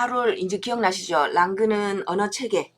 8월 이제 기억나시죠? 랑그는 언어 체계.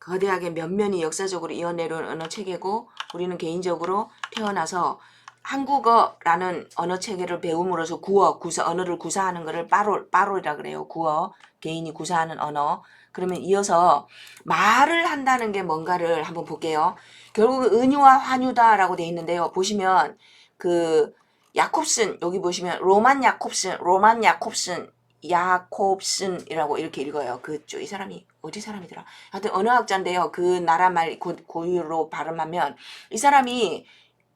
거대하게 면면이 역사적으로 이어내려온 언어 체계고 우리는 개인적으로 태어나서 한국어라는 언어 체계를 배움으로써 구어, 구사, 언어를 구사하는 것을 빠로, 빠로이라 그래요. 구어, 개인이 구사하는 언어. 그러면 이어서 말을 한다는 게 뭔가를 한번 볼게요. 결국 은유와 환유다라고 돼 있는데요. 보시면 그 야콥슨 여기 보시면 로만 야콥슨, 로만 야콥슨, 야콥슨이라고 이렇게 읽어요. 그쪽 이 사람이 어디 사람이더라? 하여튼 언어학자인데요. 그 나라 말 고, 고유로 발음하면 이 사람이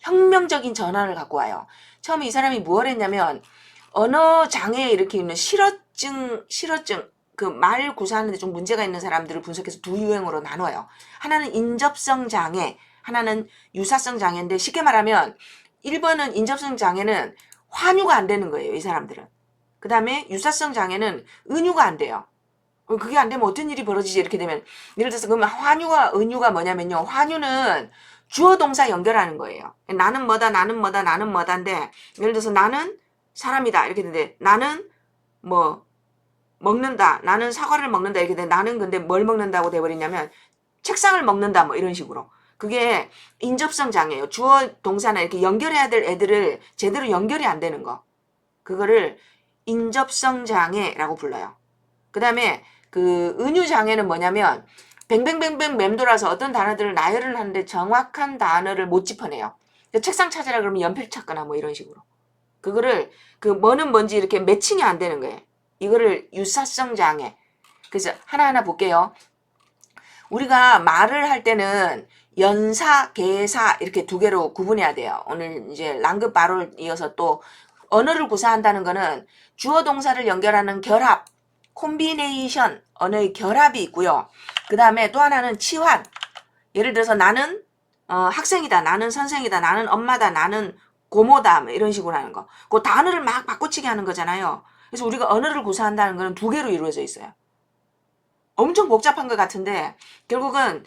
혁명적인 전환을 갖고 와요. 처음에 이 사람이 무엇 했냐면 언어 장애에 이렇게 있는 실어증, 실어증, 그 말 구사하는데 좀 문제가 있는 사람들을 분석해서 두 유형으로 나눠요. 하나는 인접성 장애, 하나는 유사성 장애인데 쉽게 말하면 1번은 인접성 장애는 환유가 안 되는 거예요. 이 사람들은. 그 다음에 유사성 장애는 은유가 안 돼요. 어, 그게 안 되면 어떤 일이 벌어지지 이렇게 되면 예를 들어서 그러면 환유와 은유가 뭐냐면요. 환유는 주어 동사 연결하는 거예요. 나는 뭐다 나는 뭐다 나는 뭐다인데 예를 들어서 나는 사람이다 이렇게 되는데 나는 뭐 먹는다 나는 사과를 먹는다 이렇게 돼 나는 근데 뭘 먹는다고 돼버리냐면 책상을 먹는다 뭐 이런 식으로 그게 인접성 장애예요. 주어 동사나 이렇게 연결해야 될 애들을 제대로 연결이 안 되는 거 그거를 인접성 장애라고 불러요. 그 다음에 그 은유 장애는 뭐냐면 뱅뱅뱅뱅 맴돌아서 어떤 단어들을 나열을 하는데 정확한 단어를 못 짚어내요. 그러니까 책상 찾으라 그러면 연필 찾거나 뭐 이런 식으로. 그거를 그 뭐는 뭔지 이렇게 매칭이 안 되는 거예요. 이거를 유사성 장애. 그래서 하나하나 볼게요. 우리가 말을 할 때는 연사, 개사 이렇게 두 개로 구분해야 돼요. 오늘 이제 랑그 바를 이어서 또 언어를 구사한다는 거는 주어 동사를 연결하는 결합, 콤비네이션, 언어의 결합이 있고요. 그 다음에 또 하나는 치환. 예를 들어서 나는 어, 학생이다, 나는 선생이다, 나는 엄마다, 나는 고모다, 뭐 이런 식으로 하는 거. 그 단어를 막 바꿔치기 하는 거잖아요. 그래서 우리가 언어를 구사한다는 거는 두 개로 이루어져 있어요. 엄청 복잡한 것 같은데 결국은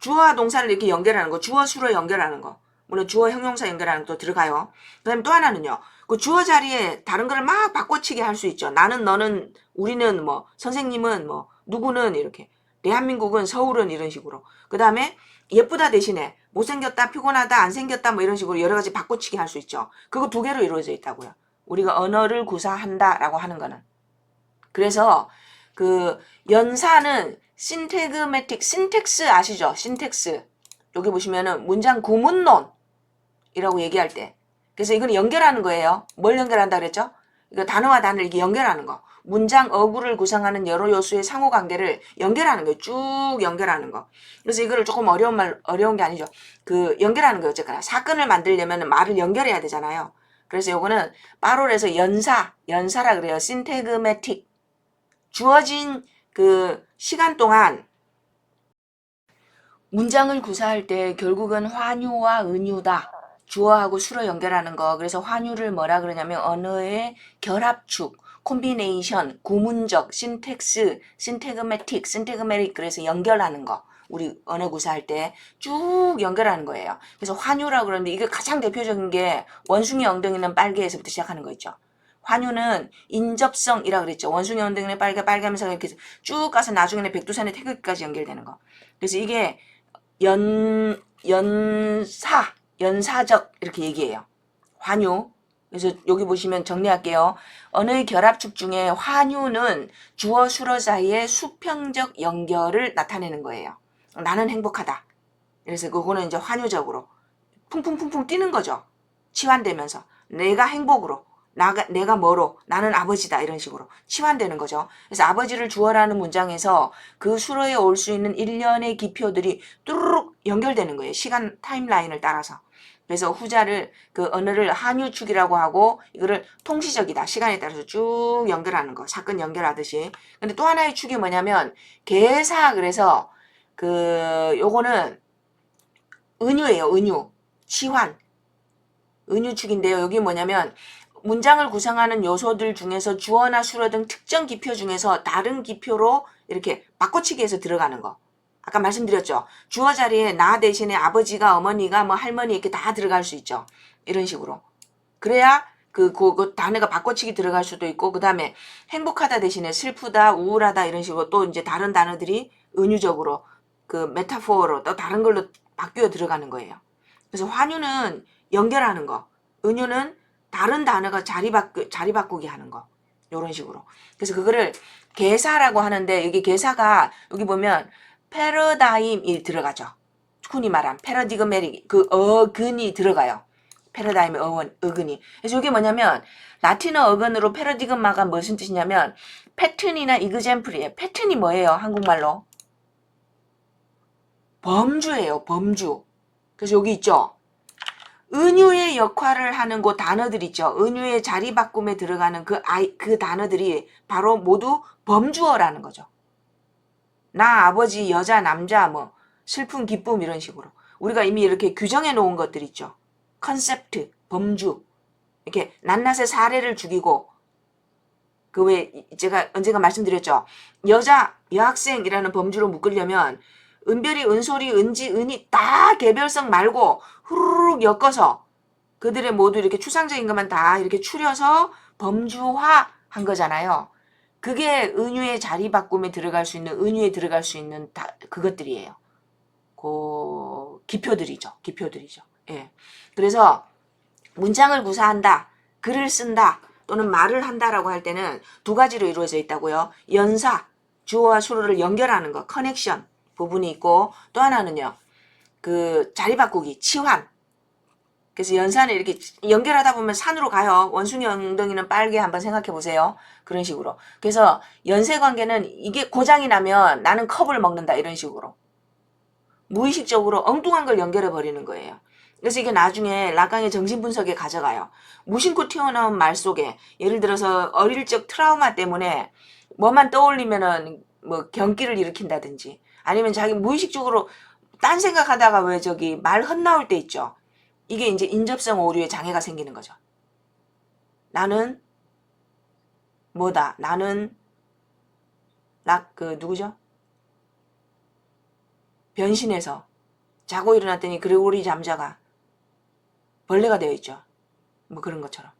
주어와 동사를 이렇게 연결하는 거, 주어 수로 연결하는 거. 물론 주어 형용사 연결하는 것도 들어가요. 그 다음에 또 하나는요. 그 주어 자리에 다른 거를 막 바꿔치기 할 수 있죠. 나는, 너는, 우리는 뭐, 선생님은 뭐, 누구는 이렇게. 대한민국은 서울은 이런 식으로. 그 다음에 예쁘다 대신에 못생겼다, 피곤하다, 안 생겼다 뭐 이런 식으로 여러 가지 바꿔치기 할 수 있죠. 그거 두 개로 이루어져 있다고요. 우리가 언어를 구사한다 라고 하는 거는. 그래서 그 연사는 신테그매틱, 신텍스 아시죠? 신텍스. 여기 보시면은 문장 구문론이라고 얘기할 때. 그래서 이건 연결하는 거예요. 뭘 연결한다 그랬죠? 이거 단어와 단어를 이렇게 연결하는 거. 문장 어구를 구성하는 여러 요소의 상호 관계를 연결하는 거예요. 쭉 연결하는 거. 그래서 이거를 조금 어려운 말, 어려운 게 아니죠. 그 연결하는 거예요. 어쨌거나. 사건을 만들려면 말을 연결해야 되잖아요. 그래서 요거는 빠롤에서 연사, 연사라 그래요. 신테그매틱. 주어진 그 시간 동안 문장을 구사할 때 결국은 환유와 은유다. 주어하고 수로 연결하는 거. 그래서 환유를 뭐라 그러냐면 언어의 결합축, 콤비네이션, 구문적, 신텍스, 신테그매틱, 신테그메릭 그래서 연결하는 거. 우리 언어 구사할 때 쭉 연결하는 거예요. 그래서 환유라고 그러는데 이게 가장 대표적인 게 원숭이 엉덩이는 빨개에서부터 시작하는 거 있죠. 환유는 인접성이라 그랬죠. 원숭이 엉덩이는 빨개 빨개하면서 이렇게 쭉 가서 나중에는 백두산의 태극까지 연결되는 거. 그래서 이게 연 연사 연사적 이렇게 얘기해요. 환유. 그래서 여기 보시면 정리할게요. 언어의 결합축 중에 환유는 주어 수어 사이의 수평적 연결을 나타내는 거예요. 나는 행복하다. 그래서 그거는 이제 환유적으로 풍풍풍풍 뛰는 거죠. 치환되면서 내가 행복으로 나가, 내가 뭐로 나는 아버지다 이런 식으로 치환되는 거죠. 그래서 아버지를 주어라는 문장에서 그 수로에 올 수 있는 일련의 기표들이 뚜루룩 연결되는 거예요. 시간 타임라인을 따라서. 그래서 후자를 그 언어를 한유축이라고 하고 이거를 통시적이다. 시간에 따라서 쭉 연결하는 거. 사건 연결하듯이. 근데 또 하나의 축이 뭐냐면 개사 그래서 그 요거는 은유예요. 은유. 치환. 은유축인데요. 여기 뭐냐면 문장을 구성하는 요소들 중에서 주어나 수로 등 특정 기표 중에서 다른 기표로 이렇게 바꿔치기 해서 들어가는 거. 아까 말씀드렸죠. 주어 자리에 나 대신에 아버지가 어머니가 뭐 할머니 이렇게 다 들어갈 수 있죠. 이런 식으로. 그래야 그, 그, 그 단어가 바꿔치기 들어갈 수도 있고, 그 다음에 행복하다 대신에 슬프다, 우울하다 이런 식으로 또 이제 다른 단어들이 은유적으로 그 메타포어로 또 다른 걸로 바뀌어 들어가는 거예요. 그래서 환유는 연결하는 거, 은유는 다른 단어가 자리 바꾸, 자리 바꾸기 하는 거. 요런 식으로. 그래서 그거를 개사라고 하는데, 여기 개사가, 여기 보면, 패러다임이 들어가죠. 쿤이 말한 패러디그메릭, 그 어근이 들어가요. 패러다임의 어원, 어근이. 그래서 이게 뭐냐면, 라틴어 어근으로 패러디그마가 무슨 뜻이냐면, 패튼이나 이그젠플이에요. 패튼이 뭐예요? 한국말로? 범주예요, 범주. 그래서 여기 있죠? 은유의 역할을 하는 그 단어들 있죠. 은유의 자리 바꿈에 들어가는 그 아이, 그 단어들이 바로 모두 범주어라는 거죠. 나, 아버지, 여자, 남자, 뭐, 슬픔, 기쁨, 이런 식으로. 우리가 이미 이렇게 규정해 놓은 것들 있죠. 컨셉트, 범주. 이렇게 낱낱의 사례를 죽이고, 그 왜, 제가 언젠가 말씀드렸죠. 여자, 여학생이라는 범주로 묶으려면, 은별이, 은솔이, 은지, 은이 다 개별성 말고 후루룩 엮어서 그들의 모두 이렇게 추상적인 것만 다 이렇게 추려서 범주화 한 거잖아요. 그게 은유의 자리 바꿈에 들어갈 수 있는, 은유에 들어갈 수 있는 다, 그것들이에요. 그, 기표들이죠. 기표들이죠. 예. 그래서 문장을 구사한다, 글을 쓴다, 또는 말을 한다라고 할 때는 두 가지로 이루어져 있다고요. 연사, 주어와 수로를 연결하는 거, 커넥션 부분이 있고 또 하나는요. 그 자리 바꾸기, 치환. 그래서 연산을 이렇게 연결하다 보면 산으로 가요. 원숭이 엉덩이는 빨개 한번 생각해 보세요. 그런 식으로. 그래서 연쇄 관계는 이게 고장이 나면 나는 컵을 먹는다 이런 식으로. 무의식적으로 엉뚱한 걸 연결해 버리는 거예요. 그래서 이게 나중에 락강의 정신분석에 가져가요. 무심코 튀어나온 말 속에 예를 들어서 어릴 적 트라우마 때문에 뭐만 떠올리면은 뭐 경기를 일으킨다든지 아니면 자기 무의식적으로 딴 생각하다가 왜 저기 말 헛나올 때 있죠. 이게 이제 인접성 오류에 장애가 생기는 거죠. 나는 뭐다. 나는 락그 누구죠? 변신해서 자고 일어났더니 그레고리 잠자가 벌레가 되어 있죠. 뭐 그런 것처럼.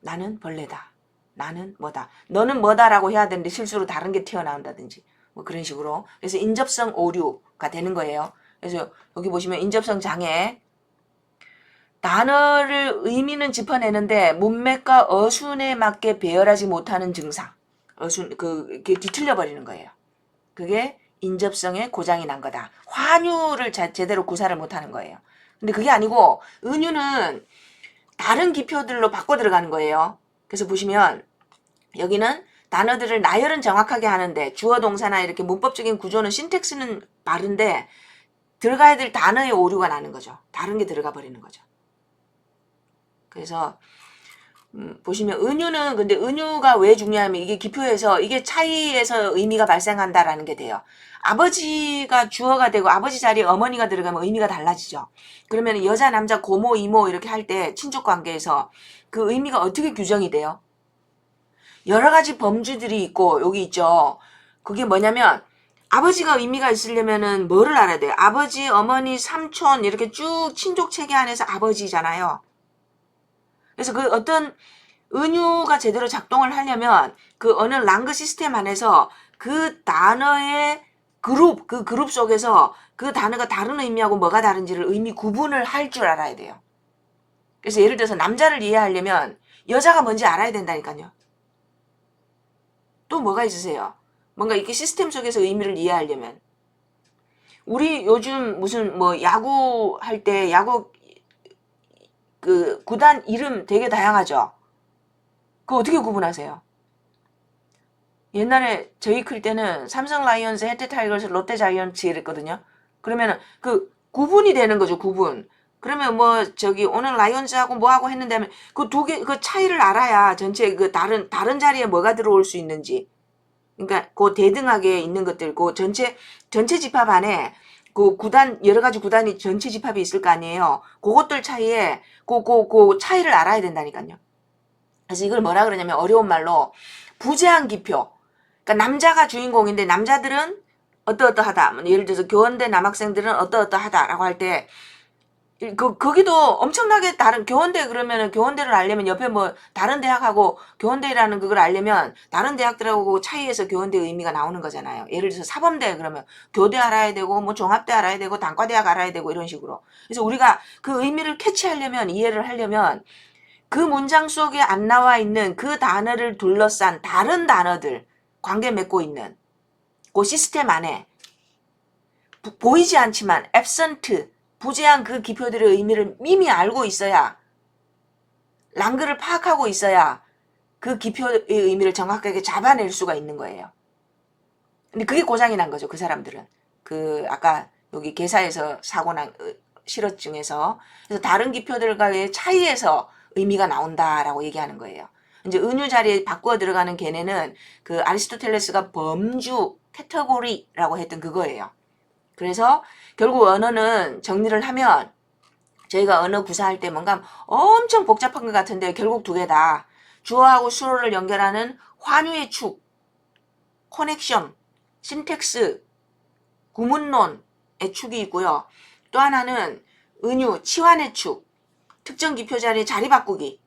나는 벌레다. 나는 뭐다. 너는 뭐다라고 해야 되는데 실수로 다른 게 튀어나온다든지. 뭐 그런 식으로. 그래서 인접성 오류가 되는 거예요. 그래서 여기 보시면 인접성 장애. 단어를 의미는 짚어내는데 문맥과 어순에 맞게 배열하지 못하는 증상. 어순 그 이게 뒤틀려 버리는 거예요. 그게 인접성에 고장이 난 거다. 환유를 자, 제대로 구사를 못하는 거예요. 근데 그게 아니고 은유는 다른 기표들로 바꿔 들어가는 거예요. 그래서 보시면 여기는 단어들을 나열은 정확하게 하는데 주어 동사나 이렇게 문법적인 구조는 신텍스는 바른데 들어가야 될 단어의 오류가 나는 거죠. 다른 게 들어가 버리는 거죠. 그래서 음, 보시면 은유는 근데 은유가 왜 중요하면 이게 기표에서 이게 차이에서 의미가 발생한다라는 게 돼요. 아버지가 주어가 되고 아버지 자리에 어머니가 들어가면 의미가 달라지죠. 그러면 여자 남자 고모 이모 이렇게 할 때 친족 관계에서 그 의미가 어떻게 규정이 돼요? 여러 가지 범주들이 있고 여기 있죠. 그게 뭐냐면 아버지가 의미가 있으려면은 뭐를 알아야 돼요? 아버지, 어머니, 삼촌 이렇게 쭉 친족 체계 안에서 아버지잖아요. 그래서 그 어떤 은유가 제대로 작동을 하려면 그 어느 랑그 시스템 안에서 그 단어의 그룹, 그 그룹 속에서 그 단어가 다른 의미하고 뭐가 다른지를 의미 구분을 할 줄 알아야 돼요. 그래서 예를 들어서 남자를 이해하려면 여자가 뭔지 알아야 된다니까요. 또 뭐가 있으세요? 뭔가 이렇게 시스템 속에서 의미를 이해하려면 우리 요즘 무슨 뭐 야구 할 때 야구 그 구단 이름 되게 다양하죠. 그거 어떻게 구분하세요? 옛날에 저희 클 때는 삼성 라이온즈, 해태 타이거스, 롯데 자이언츠 이랬거든요. 그러면은 그 구분이 되는 거죠, 구분. 그러면 뭐 저기 오늘 라이온즈하고 뭐하고 했는데 그두 개 그 차이를 알아야 전체 그 다른 다른 자리에 뭐가 들어올 수 있는지. 그러니까 그 대등하게 있는 것들, 그 전체 전체 집합 안에 그 구단 여러 가지 구단이 전체 집합이 있을 거 아니에요. 그것들 차이에 그그 그 차이를 알아야 된다니까요. 그래서 이걸 뭐라 그러냐면 어려운 말로 부재한 기표. 그러니까 남자가 주인공인데 남자들은 어떠어떠하다. 뭐 예를 들어서 교원대 남학생들은 어떠어떠하다라고 할 때 그, 거기도 엄청나게 다른, 교원대 그러면은 교원대를 알려면 옆에 뭐 다른 대학하고 교원대라는 그걸 알려면 다른 대학들하고 차이에서 교원대 의미가 나오는 거잖아요. 예를 들어서 사범대 그러면 교대 알아야 되고 뭐 종합대 알아야 되고 단과대학 알아야 되고 이런 식으로. 그래서 우리가 그 의미를 캐치하려면 이해를 하려면 그 문장 속에 안 나와 있는 그 단어를 둘러싼 다른 단어들 관계 맺고 있는 그 시스템 안에 보- 보이지 않지만 absent 부재한 그 기표들의 의미를 이미 알고 있어야 랑그를 파악하고 있어야 그 기표의 의미를 정확하게 잡아낼 수가 있는 거예요. 근데 그게 고장이 난 거죠. 그 사람들은. 그 아까 여기 개사에서 사고 난 어, 실어증에서 그래서 다른 기표들과의 차이에서 의미가 나온다라고 얘기하는 거예요. 이제 은유 자리에 바꾸어 들어가는 걔네는 그 아리스토텔레스가 범주 캐터고리라고 했던 그거예요. 그래서 결국 언어는 정리를 하면 저희가 언어 구사할 때 뭔가 엄청 복잡한 것 같은데 결국 두 개다. 주어하고 수어를 연결하는 환유의 축, 커넥션, 신텍스, 구문론의 축이 있고요. 또 하나는 은유, 치환의 축, 특정 기표 자리에 자리 바꾸기.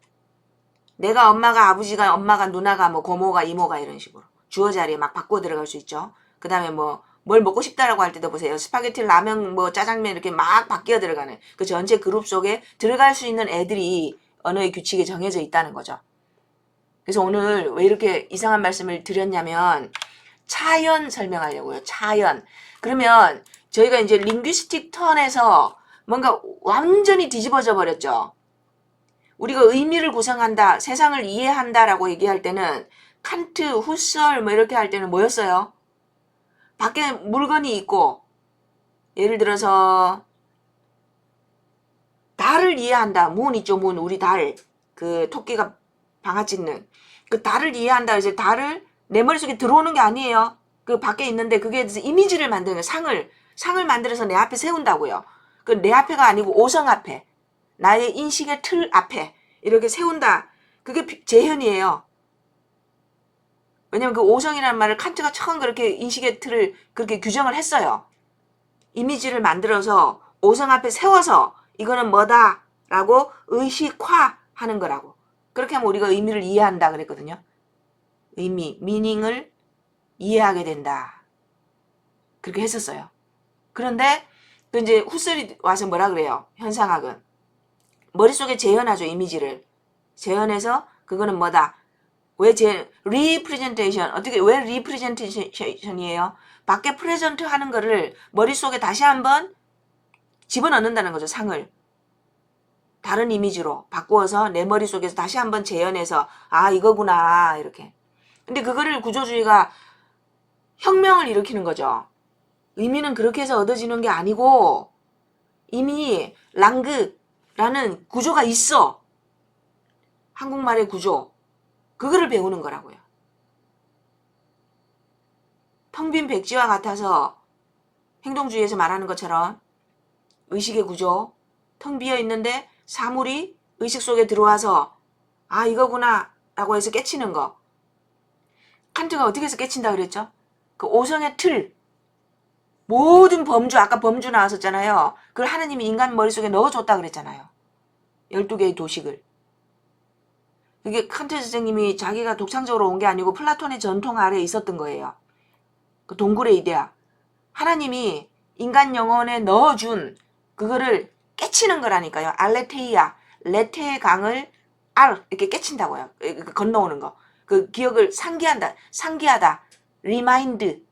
내가 엄마가 아버지가 엄마가 누나가 뭐 고모가 이모가 이런 식으로 주어 자리에 막 바꾸어 들어갈 수 있죠. 그 다음에 뭐 뭘 먹고 싶다라고 할 때도 보세요. 스파게티, 라면, 뭐 짜장면 이렇게 막 바뀌어 들어가는 그 전체 그룹 속에 들어갈 수 있는 애들이 언어의 규칙에 정해져 있다는 거죠. 그래서 오늘 왜 이렇게 이상한 말씀을 드렸냐면 차연 설명하려고요. 차연. 그러면 저희가 이제 링귀스틱 턴에서 뭔가 완전히 뒤집어져 버렸죠. 우리가 의미를 구성한다, 세상을 이해한다라고 얘기할 때는 칸트, 후설 뭐 이렇게 할 때는 뭐였어요? 밖에 물건이 있고 예를 들어서 달을 이해한다. 문 있죠, 문. 우리 달. 그 토끼가 방아 찢는 그 달을 이해한다. 이제 달을 내 머릿속에 들어오는 게 아니에요. 그 밖에 있는데 그게 이미지를 만드는. 상을 상을 만들어서 내 앞에 세운다고요. 그 내 앞에가 아니고 오성 앞에 나의 인식의 틀 앞에 이렇게 세운다. 그게 비- 재현이에요. 왜냐면 그 오성이라는 말을 칸트가 처음 그렇게 인식의 틀을 그렇게 규정을 했어요. 이미지를 만들어서 오성 앞에 세워서 이거는 뭐다 라고 의식화 하는 거라고. 그렇게 하면 우리가 의미를 이해한다 그랬거든요. 의미, 미닝을 이해하게 된다. 그렇게 했었어요. 그런데 그 이제 후슬이 와서 뭐라 그래요? 현상학은 머릿속에 재현하죠 이미지를 재현해서 그거는 뭐다? 왜 제 리프레젠테이션 어떻게 왜 리프레젠테이션이에요? 밖에 프레젠트 하는 거를 머릿속에 다시 한번 집어넣는다는 거죠 상을. 다른 이미지로 바꾸어서 내 머릿속에서 다시 한번 재현해서 아 이거구나 이렇게. 근데 그거를 구조주의가 혁명을 일으키는 거죠. 의미는 그렇게 해서 얻어지는 게 아니고 이미 랑그라는 구조가 있어. 한국말의 구조 그거를 배우는 거라고요 텅 빈 백지와 같아서 행동주의에서 말하는 것처럼 의식의 구조 텅 비어 있는데 사물이 의식 속에 들어와서 아 이거구나 라고 해서 깨치는 거 칸트가 어떻게 해서 깨친다 그랬죠? 그 오성의 틀 모든 범주 아까 범주 나왔었잖아요. 그걸 하느님이 인간 머릿속에 넣어줬다 그랬잖아요. 12개의 도식을. 그게 칸트 선생님이 자기가 독창적으로 온 게 아니고 플라톤의 전통 아래에 있었던 거예요. 그 동굴의 이데아. 하나님이 인간 영혼에 넣어준 그거를 깨치는 거라니까요. 알레테이아, 레테의 강을 알 이렇게 깨친다고요. 그 건너오는 거. 그 기억을 상기한다, 상기하다, 리마인드.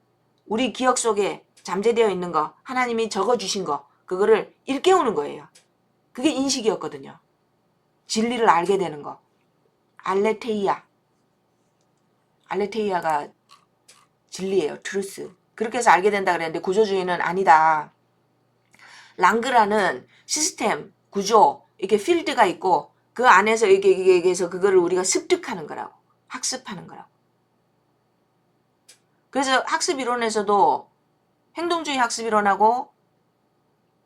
우리 기억 속에 잠재되어 있는 거, 하나님이 적어 주신 거, 그거를 일깨우는 거예요. 그게 인식이었거든요. 진리를 알게 되는 거. 알레테이아. 알레테이아가 진리예요. 트루스. 그렇게 해서 알게 된다 그랬는데 구조주의는 아니다. 랑그라는 시스템, 구조, 이렇게 필드가 있고 그 안에서 이게 이게 이게서 그거를 우리가 습득하는 거라고. 학습하는 거라고. 그래서 학습 이론에서도 행동주의 학습 이론하고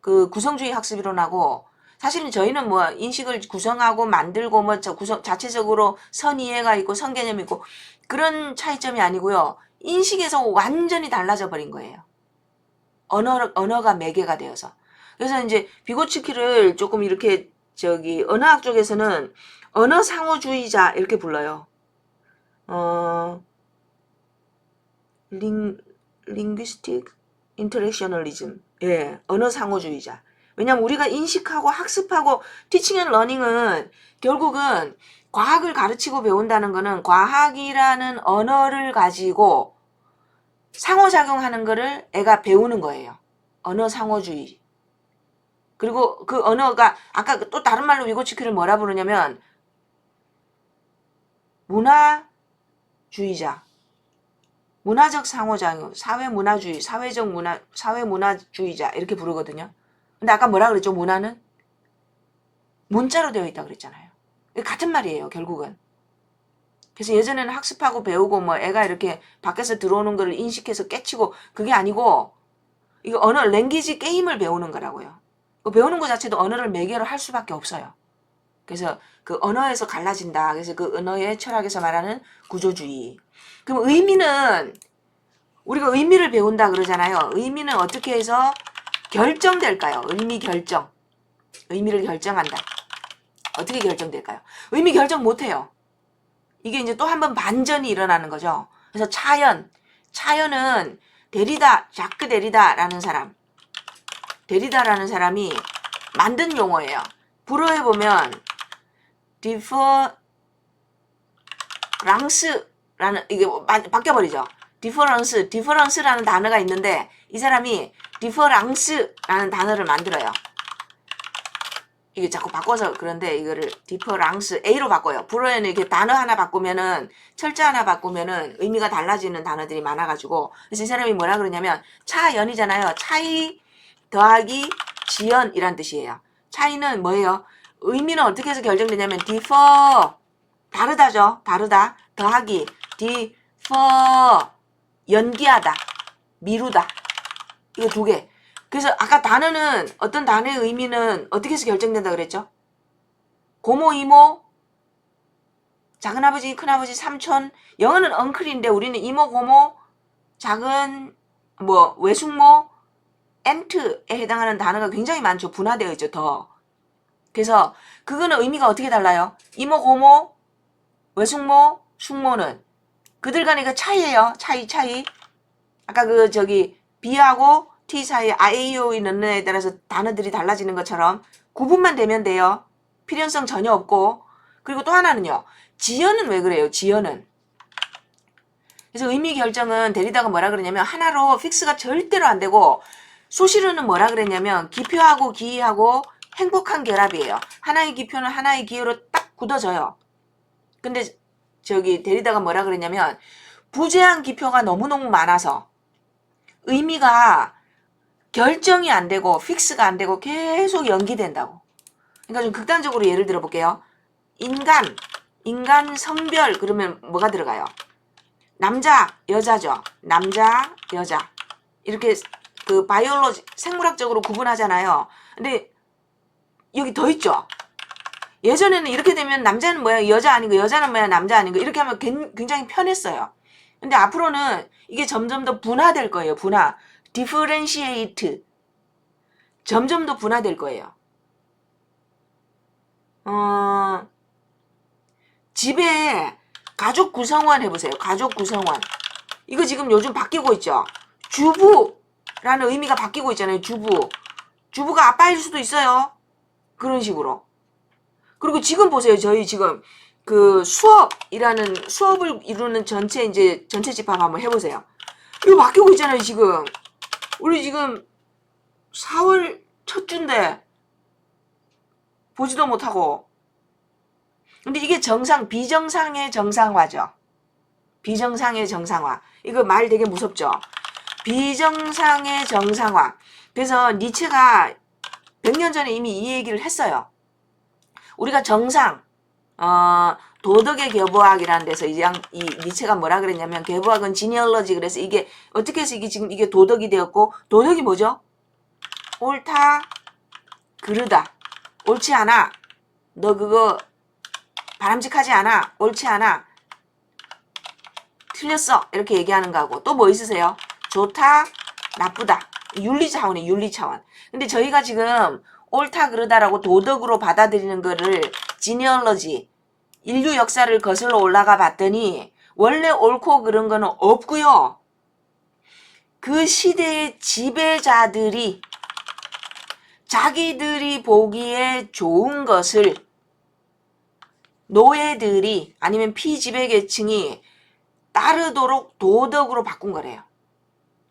그 구성주의 학습 이론하고 사실은 저희는 뭐 인식을 구성하고 만들고 뭐저 구성 자체적으로 선 이해가 있고 선 개념이 있고 그런 차이점이 아니고요. 인식에서 완전히 달라져 버린 거예요. 언어 언어가 매개가 되어서 그래서 이제 비고치키를 조금 이렇게 저기 언어학 쪽에서는 언어 상호주의자 이렇게 불러요. 어, 링, linguistic interactionalism. 예, 언어 상호주의자. 왜냐면 우리가 인식하고 학습하고 티칭 앤 러닝은 결국은 과학을 가르치고 배운다는 거는 과학이라는 언어를 가지고 상호작용하는 거를 애가 배우는 거예요. 언어 상호주의. 그리고 그 언어가 아까 그또 다른 말로 위고치키를 뭐라 부르냐면 문화주의자. 문화적 상호작용, 사회 문화주의, 사회적 문화, 사회 문화주의자 이렇게 부르거든요. 근데 아까 뭐라 그랬죠? 문화는 문자로 되어 있다 그랬잖아요. 같은 말이에요, 결국은. 그래서 예전에는 학습하고 배우고 뭐 애가 이렇게 밖에서 들어오는 거를 인식해서 깨치고 그게 아니고 이거 언어 랭귀지 게임을 배우는 거라고요. 그 배우는 것 자체도 언어를 매개로 할 수밖에 없어요. 그래서 그 언어에서 갈라진다. 그래서 그 언어의 철학에서 말하는 구조주의. 그럼 의미는 우리가 의미를 배운다 그러잖아요. 의미는 어떻게 해서 결정될까요? 의미 결정. 의미를 결정한다. 어떻게 결정될까요? 의미 결정 못해요. 이게 이제 또 한 번 반전이 일어나는 거죠. 그래서 차연. 차연은 데리다, 자크 데리다라는 사람. 데리다라는 사람이 만든 용어예요. 불어에 보면 디퍼랑스라는 이게 뭐 바, 바뀌어버리죠. 디퍼런스, 디퍼런스라는 단어가 있는데 이 사람이 디퍼랑스라는 단어를 만들어요. 이게 자꾸 바꿔서 그런데 이거를 디퍼랑스 A로 바꿔요. 불어에는 이렇게 단어 하나 바꾸면은 철자 하나 바꾸면은 의미가 달라지는 단어들이 많아가지고 그래서 이 사람이 뭐라 그러냐면 차연이잖아요. 차이 더하기 지연이란 뜻이에요. 차이는 뭐예요? 의미는 어떻게 해서 결정되냐면 differ 다르다죠. 다르다. 더하기 differ 연기하다. 미루다. 이거 두 개. 그래서 아까 단어는 어떤 단어의 의미는 어떻게 해서 결정된다 그랬죠? 고모, 이모, 작은아버지, 큰아버지, 삼촌. 영어는 엉클인데 우리는 이모, 고모, 작은 뭐 외숙모, 엔트에 해당하는 단어가 굉장히 많죠. 분화되어 있죠. 더. 그래서 그거는 의미가 어떻게 달라요? 이모, 고모, 외숙모, 숙모는 그들 간의 그 차이예요. 차이, 차이. 아까 그 저기 B하고 T 사이 IAO 넣는 에 따라서 단어들이 달라지는 것처럼 구분만 되면 돼요. 필연성 전혀 없고 그리고 또 하나는요. 지연은 왜 그래요? 지연은 그래서 의미 결정은 데리다가 뭐라 그러냐면 하나로 픽스가 절대로 안 되고 소시르는 뭐라 그랬냐면 기표하고 기하고 행복한 결합이에요. 하나의 기표는 하나의 기호로 딱 굳어져요. 근데 저기 데리다가 뭐라 그랬냐면 부재한 기표가 너무너무 많아서 의미가 결정이 안 되고 픽스가 안 되고 계속 연기된다고. 그러니까 좀 극단적으로 예를 들어 볼게요. 인간, 인간 성별 그러면 뭐가 들어가요? 남자, 여자죠. 남자, 여자. 이렇게 그 바이올로지 생물학적으로 구분하잖아요. 근데 여기 더 있죠. 예전에는 이렇게 되면 남자는 뭐야 여자 아니고 여자는 뭐야 남자 아니고 이렇게 하면 굉- 굉장히 편했어요. 근데 앞으로는 이게 점점 더 분화될 거예요. 분화. differentiate. 점점 더 분화될 거예요. 어, 집에 가족 구성원 해보세요. 가족 구성원. 이거 지금 요즘 바뀌고 있죠. 주부라는 의미가 바뀌고 있잖아요. 주부. 주부가 아빠일 수도 있어요. 그런 식으로. 그리고 지금 보세요. 저희 지금 그 수업이라는 수업을 이루는 전체 이제 전체 집합 한번 해보세요. 이거 바뀌고 있잖아요. 지금 우리 지금 4월 첫 주인데 보지도 못하고. 근데 이게 정상 비정상의 정상화죠. 비정상의 정상화. 이거 말 되게 무섭죠. 비정상의 정상화. 그래서 니체가 100년 전에 이미 이 얘기를 했어요. 우리가 정상, 어, 도덕의 계보학이라는 데서 이, 양- 이 니체가 뭐라 그랬냐면 계보학은 지니얼러지 그래서 이게 어떻게 해서 이게 지금 이게 도덕이 되었고 도덕이 뭐죠? 옳다, 그르다, 옳지 않아, 너 그거 바람직하지 않아, 옳지 않아, 틀렸어 이렇게 얘기하는 거하고 또 뭐 있으세요? 좋다, 나쁘다. 윤리 차원의 윤리 차원. 근데 저희가 지금 옳다 그러다라고 도덕으로 받아들이는 거를 지니얼러지 인류 역사를 거슬러 올라가 봤더니 원래 옳고 그런 거는 없고요. 그 시대의 지배자들이 자기들이 보기에 좋은 것을 노예들이 아니면 피지배 계층이 따르도록 도덕으로 바꾼 거래요.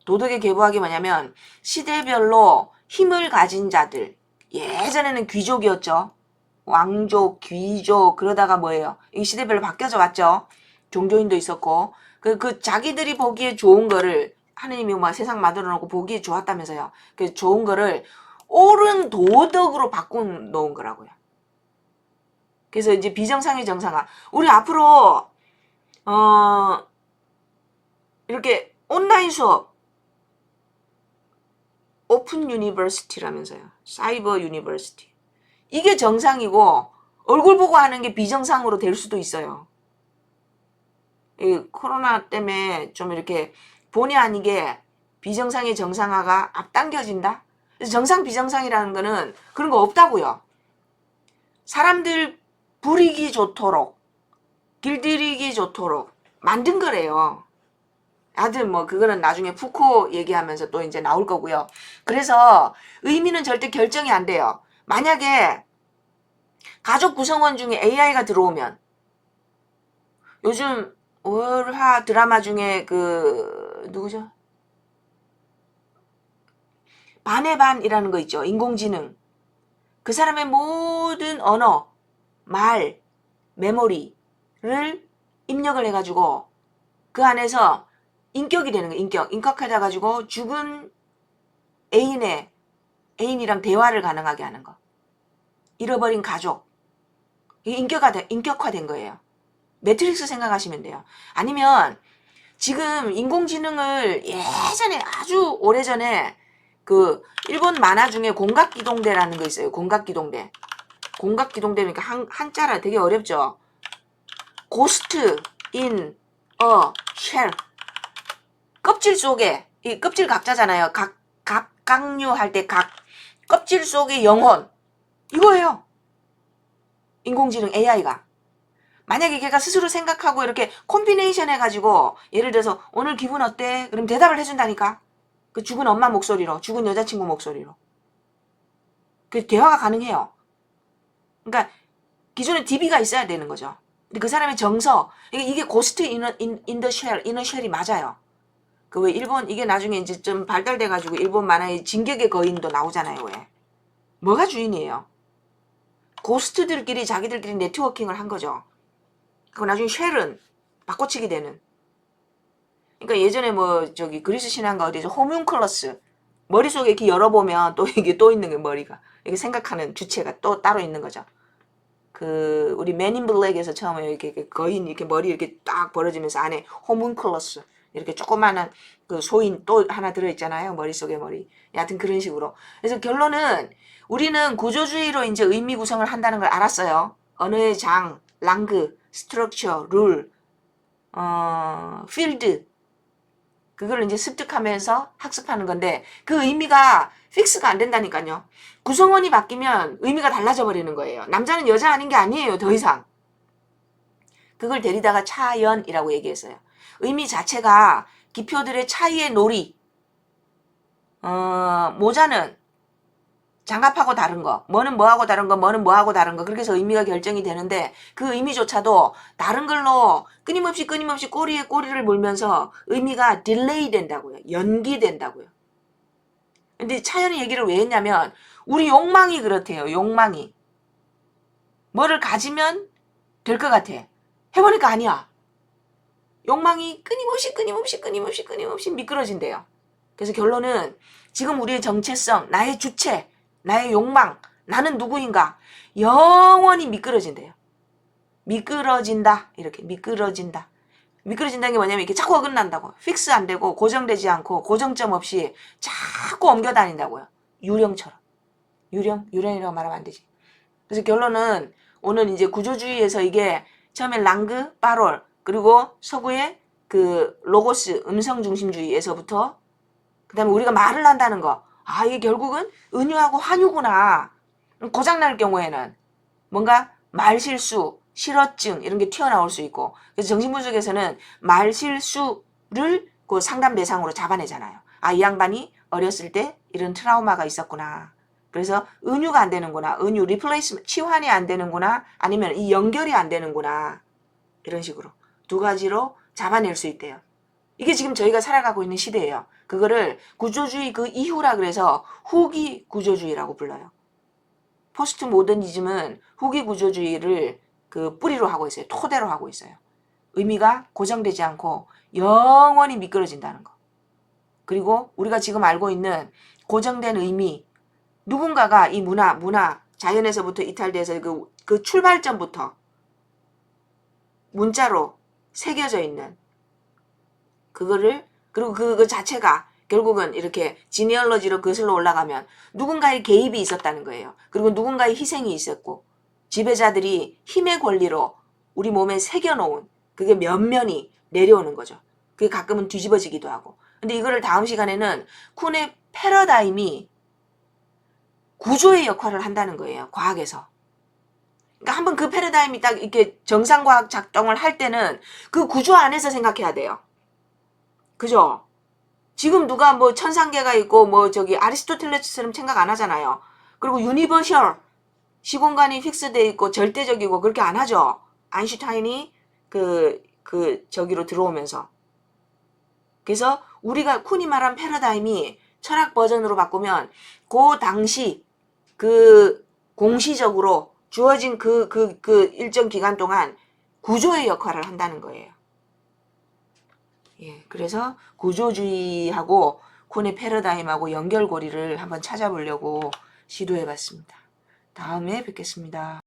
도덕의 계보학이 뭐냐면 시대별로 힘을 가진 자들 예전에는 귀족이었죠. 왕족, 귀족 그러다가 뭐예요? 이 시대별로 바뀌어져 왔죠. 종교인도 있었고 그, 그 자기들이 보기에 좋은 거를 하느님이 막 세상 만들어 놓고 보기에 좋았다면서요. 그 좋은 거를 옳은 도덕으로 바꾼 놓은 거라고요. 그래서 이제 비정상의 정상화. 우리 앞으로 어 이렇게 온라인 수업 오픈 유니버시티라면서요. 사이버 유니버시티. 이게 정상이고 얼굴 보고 하는 게 비정상으로 될 수도 있어요. 이 코로나 때문에 좀 이렇게 본의 아니게 비정상의 정상화가 앞당겨진다? 그래서 정상 비정상이라는 거는 그런 거 없다고요. 사람들 부리기 좋도록 길들이기 좋도록 만든 거래요. 하여튼 뭐 그거는 나중에 푸코 얘기하면서 또 이제 나올 거고요. 그래서 의미는 절대 결정이 안 돼요. 만약에 가족 구성원 중에 AI가 들어오면 요즘 월화 드라마 중에 그 누구죠? 반의 반이라는 거 있죠. 인공지능. 그 사람의 모든 언어, 말, 메모리를 입력을 해가지고 그 안에서 인격이 되는 거 인격. 인격하다 가지고 죽은 애인의 애인이랑 대화를 가능하게 하는 거. 잃어버린 가족. 인격화, 인격화된 거예요. 매트릭스 생각하시면 돼요. 아니면 지금 인공지능을 예전에 아주 오래전에 그 일본 만화 중에 공각기동대라는 거 있어요. 공각기동대. 공각기동대니까 한, 한자라 되게 어렵죠. 고스트 인 어 쉘. 껍질 속에 이 껍질 각자잖아요. 각, 각, 각류 할 때 각. 껍질 속의 영혼. 이거예요. 인공지능 AI가. 만약에 걔가 스스로 생각하고 이렇게 콤비네이션 해가지고 예를 들어서 오늘 기분 어때? 그럼 대답을 해준다니까. 그 죽은 엄마 목소리로, 죽은 여자친구 목소리로. 그 대화가 가능해요. 그러니까 기존에 DB가 있어야 되는 거죠. 근데 그 사람의 정서, 이게, 고스트 인더 쉘, 이너 쉘이 맞아요. 그 왜 일본 이게 나중에 이제 좀 발달돼 가지고 일본 만화의 진격의 거인도 나오잖아요. 왜? 뭐가 주인이에요? 고스트들끼리 자기들끼리 네트워킹을 한 거죠. 그리고 나중에 쉘은 바꿔치기 되는. 그러니까 예전에 뭐 저기 그리스 신화인가 어디서 호뮴클러스 머릿속에 이렇게 열어보면 또 이게 또 있는 게 머리가 이게 생각하는 주체가 또 따로 있는 거죠. 그 우리 맨인 블랙에서 처음에 이렇게, 이렇게 거인 이렇게 머리 이렇게 딱 벌어지면서 안에 호문클러스 이렇게 조그마한 그 소인 또 하나 들어있잖아요 머릿속에 머리 여하튼 그런 식으로 그래서 결론은 우리는 구조주의로 이제 의미 구성을 한다는 걸 알았어요 언어의 장, 랑그, 스트럭처, 룰, 어, 필드 그걸 이제 습득하면서 학습하는 건데 그 의미가 픽스가 안 된다니까요. 구성원이 바뀌면 의미가 달라져 버리는 거예요. 남자는 여자 아닌 게 아니에요. 더 이상. 그걸 데리다가 차연이라고 얘기했어요. 의미 자체가 기표들의 차이의 놀이. 어, 모자는 장갑하고 다른 거, 뭐는 뭐하고 다른 거, 뭐는 뭐하고 다른 거, 그렇게 해서 의미가 결정이 되는데 그 의미조차도 다른 걸로 끊임없이 끊임없이 꼬리에 꼬리를 물면서 의미가 딜레이 된다고요. 연기된다고요. 근데 차연이 얘기를 왜 했냐면 우리 욕망이 그렇대요. 욕망이. 뭐를 가지면 될 것 같아. 해보니까 아니야. 욕망이 끊임없이 끊임없이 끊임없이 끊임없이 미끄러진대요. 그래서 결론은 지금 우리의 정체성, 나의 주체, 나의 욕망, 나는 누구인가 영원히 미끄러진대요. 미끄러진다. 이렇게 미끄러진다. 미끄러진다는 게 뭐냐면 이렇게 자꾸 어긋난다고. 픽스 안 되고 고정되지 않고 고정점 없이 자꾸 옮겨 다닌다고요. 유령처럼. 유령? 유령이라고 말하면 안 되지. 그래서 결론은 오늘 이제 구조주의에서 이게 처음에 랑그, 파롤, 그리고 서구의 그 로고스, 음성 중심주의에서부터 그 다음에 우리가 말을 한다는 거. 아 이게 결국은 은유하고 환유구나. 고장날 경우에는 뭔가 말실수, 실어증 이런 게 튀어나올 수 있고 그래서 정신분석에서는 말실수를 그 상담 대상으로 잡아내잖아요. 아 이 양반이 어렸을 때 이런 트라우마가 있었구나. 그래서 은유가 안 되는구나. 은유 리플레이스 치환이 안 되는구나. 아니면 이 연결이 안 되는구나. 이런 식으로 두 가지로 잡아낼 수 있대요. 이게 지금 저희가 살아가고 있는 시대예요. 그거를 구조주의 그 이후라 그래서 후기 구조주의라고 불러요. 포스트 모더니즘은 후기 구조주의를 그 뿌리로 하고 있어요. 토대로 하고 있어요. 의미가 고정되지 않고 영원히 미끄러진다는 거. 그리고 우리가 지금 알고 있는 고정된 의미, 누군가가 이 문화, 문화, 자연에서부터 이탈돼서 그, 그 출발점부터 문자로 새겨져 있는 그거를 그리고 그, 그 자체가 결국은 이렇게 지니얼러지로 거슬러 올라가면 누군가의 개입이 있었다는 거예요. 그리고 누군가의 희생이 있었고 지배자들이 힘의 권리로 우리 몸에 새겨놓은 그게 면면이 내려오는 거죠. 그게 가끔은 뒤집어지기도 하고. 근데 이거를 다음 시간에는 쿤의 패러다임이 구조의 역할을 한다는 거예요. 과학에서. 그러니까 한번 그 패러다임이 딱 이렇게 정상과학 작동을 할 때는 그 구조 안에서 생각해야 돼요. 그죠? 지금 누가 뭐 천상계가 있고 뭐 저기 아리스토텔레스처럼 생각 안 하잖아요. 그리고 유니버셜 시공간이 픽스돼 있고 절대적이고 그렇게 안 하죠. 아인슈타인이 그, 그 저기로 들어오면서. 그래서 우리가 쿤이 말한 패러다임이 철학 버전으로 바꾸면 그 당시 그 공시적으로 주어진 그, 그, 그 일정 기간 동안 구조의 역할을 한다는 거예요. 예, 그래서 구조주의하고 쿤의 패러다임하고 연결고리를 한번 찾아보려고 시도해 봤습니다. 다음에 뵙겠습니다.